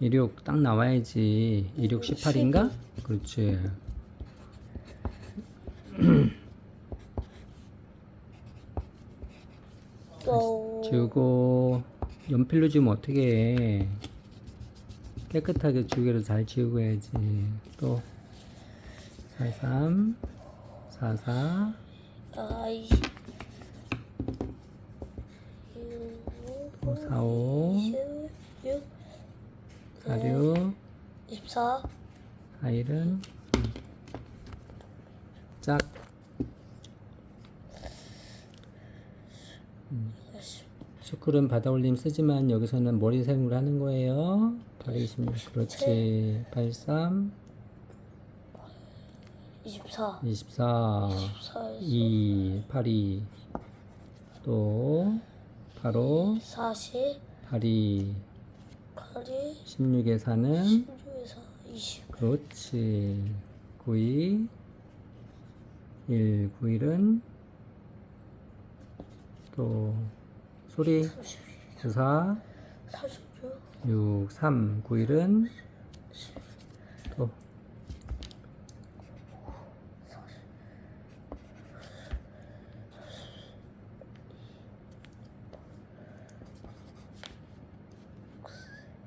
26 딱 나와야지. 26 18인가? 그렇지. 또 지우고 연필로 지우면 어떻게 해? 깨끗하게 지우개로 잘 지우고 해야지. 또 43 44 아이 또 45 6 46 24 과일은 짝. 슈크는 받아올림 쓰지만 여기서는 머리색으로 하는 거예요. 826 그렇지. 83 24 24 24 2 82 또. 바로 40 82 8이 16에 사는 16에서 20 그렇지. 92 1 91은 또 소리 94 46 6 3 91은 또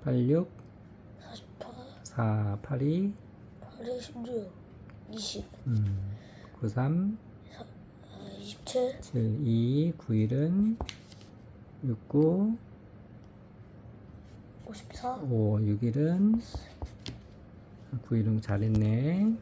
86 48 4 82 8이 16 20 음, 93 아, 27 7 2 91은 69 54 5 6일은 9일은 잘했네